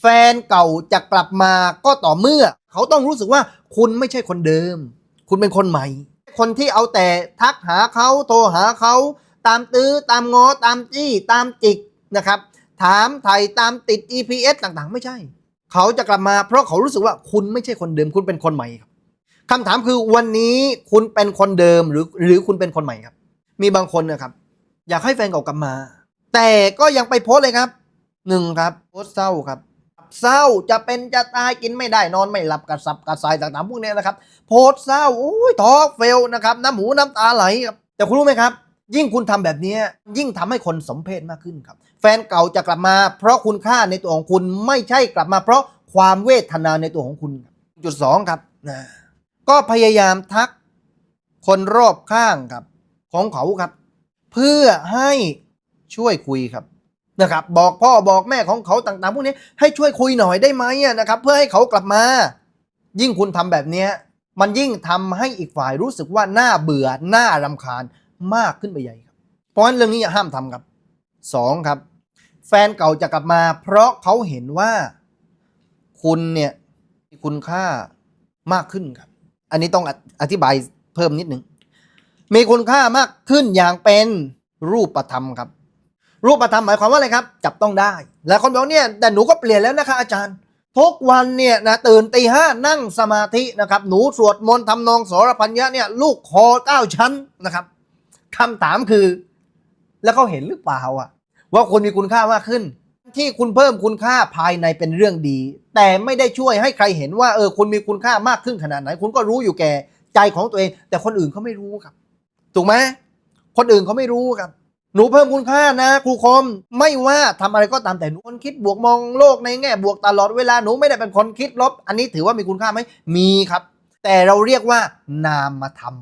แฟนเก่าจะกลับมาก็ต่อเมื่อ เขาต้องรู้สึกว่าคุณไม่ใช่คนเดิม คุณเป็นคนใหม่ คนที่เอาแต่ทักหาเขาโทรหาเขา ตามตื้อตามงอตามจี้ตามจิกนะครับ ถามไถ่ตามติด EPS ต่างๆ ไม่ใช่ เขาจะกลับมาเพราะเขารู้สึกว่าคุณไม่ใช่คนเดิม คุณเป็นคนใหม่ครับคำถามคือวันนี้คุณเป็นคนเดิมหรือหรือคุณเป็นคนใหม่ครับ มีบางคนนะครับ อยากให้แฟนเก่ากลับมา แต่ก็ยังไปโพสเลยครับหนึ่งครับโพสเศร้าครับ เศร้าจะเป็นจะตายกินไม่ได้นอนไม่หลับกระสับกระส่ายต่างๆพวกนี้นะครับ โพสเศร้าโอ้ยท้อเฟลนะครับน้ำหูน้ำตาไหลครับแต่คุณรู้ไหมครับยิ่งคุณทำแบบนี้ยิ่งทำให้คนสมเพศมากขึ้นครับ แฟนเก่าจะกลับมา เพราะคุณค่าในตัวของคุณไม่ใช่กลับมา เพราะความเวทนาในตัวของคุณ จุดสองครับนะก็พยายามทักคนรอบข้างครับ ของเขาครับ เพื่อให้ช่วยคุยครับ นะครับบอกพ่อบอกแม่ของเขาต่างๆพวกนี้ให้ช่วยคุยหน่อยได้ไหมนะครับเพื่อให้เขากลับมา ยิ่งคุณทำแบบนี้มันยิ่งทำให้อีกฝ่ายรู้สึกว่าหน่าเบื่อหน่ารำคาญมากขึ้นไปใหญ่ครับ เพราะฉะนั้นเรื่องนี้อย่าห้ามทำครับสองครับ แฟนเก่าจะกลับมา เพราะเขาเห็นว่าคุณเนี่ยมีคุณค่ามากขึ้นครับ อันนี้ต้องออธิบายเพิ่มนิดนึงมีคุณค่ามากขึ้นอย่างเป็นรูปธรรมครับ รูปธรรมหมายความว่าอะไรครับ จับต้องได้แล้วคนบอกเนี่ยแต่หนูก็เปลี่ยนแล้วนะคะอาจารย์ ทุกวันเนี่ยนะตื่นตีห้านั่งสมาธินะครับหนูสวดมนต์ทำนองสรพัญญะเนี่ยลูกคอเก้าชั้นนะครับคำถามคือ แล้วเขาเห็นหรือเปล่าอะว่าคุณมีคุณค่ามากขึ้น ที่คุณเพิ่มคุณค่าภายในเป็นเรื่องดี แต่ไม่ได้ช่วยให้ใครเห็นว่าเออคุณมีคุณค่ามากขึ้นขนาดไหน คุณก็รู้อยู่แก่ใจของตัวเอง แต่คนอื่นเขาไม่รู้ครับ ถูกไหมคนอื่นเขาไม่รู้ครับ หนูเพิ่มคุณค่านะครูคม ไม่ว่าทำอะไรก็ตามแต่หนูคนคิดบวกมองโลกในแง่บวกตลอดเวลาหนูไม่ได้เป็นคนคิดลบ อันนี้ถือว่ามีคุณค่าไหมมีครับ แต่เราเรียกว่านามธรรม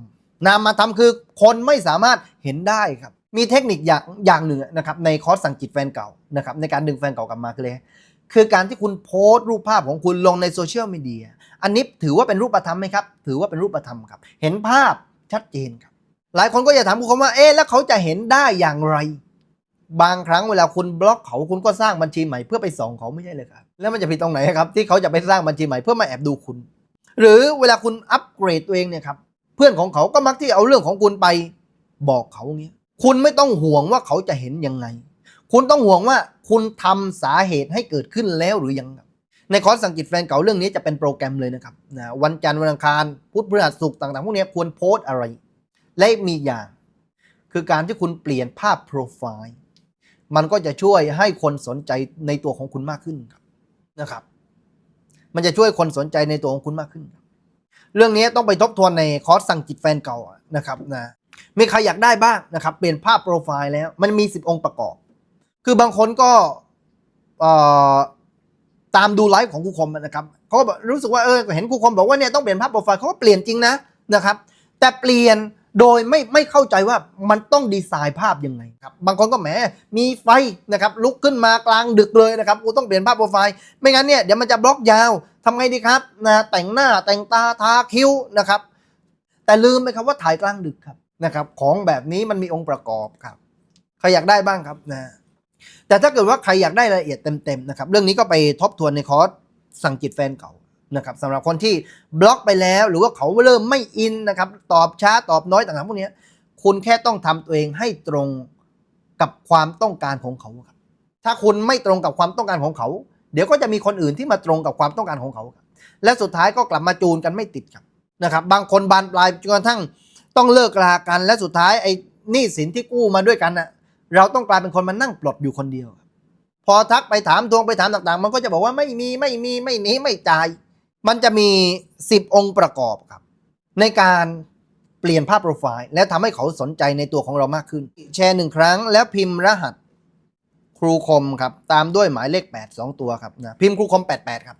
นามธรรมคือคนไม่สามารถเห็นได้ครับ มีเทคนิคอย่างอย่างหนึ่งนะครับในคอร์สสั่งจิตแฟนเก่านะครับในการดึงแฟนเก่ากลับมาคือเลยคือการที่คุณโพสต์รูปภาพของคุณลงในโซเชียลมีเดียอันนี้ถือว่าเป็นรูปธรรมไหมครับ ถือว่าเป็นรูปธรรมครับ เห็นภาพชัดเจนครับ หลายคนก็จะถามคุณว่า เอ๊ะแล้วเขาจะเห็นได้อย่างไร บางครั้งเวลาคุณบล็อกเขาคุณก็สร้างบัญชีใหม่เพื่อไปส่องเขาไม่ใช่เลยครับ แล้วมันจะผิดตรงไหนครับ ที่เขาจะไปสร้างบัญชีใหม่เพื่อมาแอบดูคุณ หรือเวลาคุณอัปเกรดตัวเองเนี่ยครับเพื่อนของเขาก็มักที่เอาเรื่องของคุณไปบอกเขาเงี้ย คุณไม่ต้องห่วงว่าเขาจะเห็นยังไง คุณต้องห่วงว่าคุณทำสาเหตุให้เกิดขึ้นแล้วหรือยังครับในคอร์สสังกิตแฟนเก่าเรื่องนี้จะเป็นโปรแกรมเลยนะครับนะวันจันทร์วันอังคารพุธพฤหัสศุกร์ต่างๆพวกนี้ควรโพสต์อะไร และมีอย่าง คือการที่คุณเปลี่ยนภาพโปรไฟล์มันก็จะช่วยให้คนสนใจในตัวของคุณมากขึ้นนะครับ มันจะช่วยคนสนใจในตัวของคุณมากขึ้น เรื่องนี้ต้องไปทบทวนในคอร์สสั่งจิตแฟนเก่านะครับนะมีใครอยากได้บ้างนะครับ เปลี่ยนภาพโปรไฟล์แล้ว มันมี 10 องค์ประกอบ คือบางคนก็ตามดูไลฟ์ของครูคมนะครับเขารู้สึกว่าเออเห็นครูคมบอกว่าเนี่ยต้องเปลี่ยนภาพโปรไฟล์เขาก็เปลี่ยนจริงนะนะครับ แต่เปลี่ยน โดยไม่ไม่เข้าใจว่ามันต้องดีไซน์ภาพยังไงครับ บางคนก็แหมมีไฟนะครับลุกขึ้นมากลางดึกเลยนะครับกูต้องเปลี่ยนภาพโปรไฟล์ ไม่งั้นเนี่ยเดี๋ยวมันจะบล็อกยาวทำไงดีครับนะแต่งหน้าแต่งตาทาคิ้วนะครับ แต่ลืมไปครับว่าถ่ายกลางดึกครับนะครับ ของแบบนี้มันมีองค์ประกอบครับใครอยากได้บ้างครับนะแต่ถ้าเกิดว่าใครอยากได้รายละเอียดเต็มๆนะครับ เรื่องนี้ก็ไปทบทวนในคอร์สสั่งจิตแฟนเก่า นะครับสำหรับคนที่บล็อกไปแล้ว หรือว่าเขาเริ่มไม่อินนะครับตอบช้าตอบน้อยต่างๆพวกนี้คุณแค่ต้องทำตัวเองให้ตรงกับความต้องการของเขาครับถ้าคุณไม่ตรงกับความต้องการของเขา เดี๋ยวก็จะมีคนอื่นที่มาตรงกับความต้องการของเขาครับและสุดท้ายก็กลับมาจูนกันไม่ติดครับนะครับ บางคนบานปลายจนกระทั่งต้องเลิกรากัน และสุดท้ายไอ้หนี้สินที่กู้มาด้วยกันน่ะเราต้องกลายเป็นคนมานั่งปลดอยู่คนเดียว พอทักไปถามทวงไปถามต่างๆ มันก็จะบอกว่าไม่มีไม่มีไม่หนีไม่จ่าย มันจะมี 10 องค์ประกอบครับ ในการเปลี่ยนภาพโปรไฟล์ และทำให้เขาสนใจในตัวของเรามากขึ้น แชร์หนึ่งครั้งแล้วพิมพ์รหัสครูคมครับ ตามด้วยหมายเลข 8 2 ตัวครับนะพิมพ์ครูคม 88 ครับ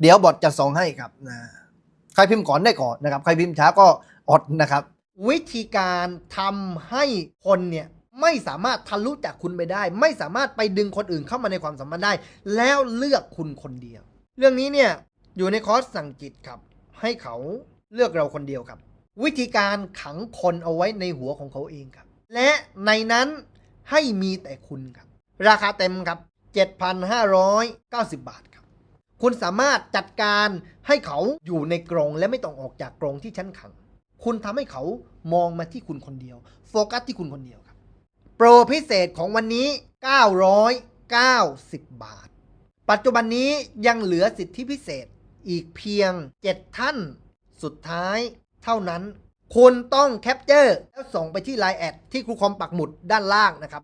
เดี๋ยวบอทจะส่งให้ครับนะใครพิมพ์ก่อนได้ก่อนนะครับ ใครพิมพ์ช้าก็อดนะครับ วิธีการทำให้คนเนี่ยไม่สามารถทะลุจากคุณไปได้ ไม่สามารถไปดึงคนอื่นเข้ามาในความสัมพันธ์ได้ แล้วเลือกคุณคนเดียว เรื่องนี้เนี่ย อยู่ในคอร์สสั่งจิตครับ ให้เขาเลือกเราคนเดียวครับ วิธีการขังคนเอาไว้ในหัวของเขาเองครับ และในนั้นให้มีแต่คุณครับ ราคาเต็มครับ 7,590 บาทครับ คุณสามารถจัดการให้เขาอยู่ในกรงและไม่ต้องออกจากกรงที่ชั้นขัง คุณทำให้เขามองมาที่คุณคนเดียว โฟกัสที่คุณคนเดียวครับ โปรพิเศษของวันนี้ 990 บาท ปัจจุบันนี้ยังเหลือสิทธิพิเศษ อีกเพียง 7 ท่าน สุดท้าย เท่านั้น คุณต้องแคปเจอร์แล้วส่งไปที่ Line แอดที่ครูคอมปักหมุดด้านล่างนะครับ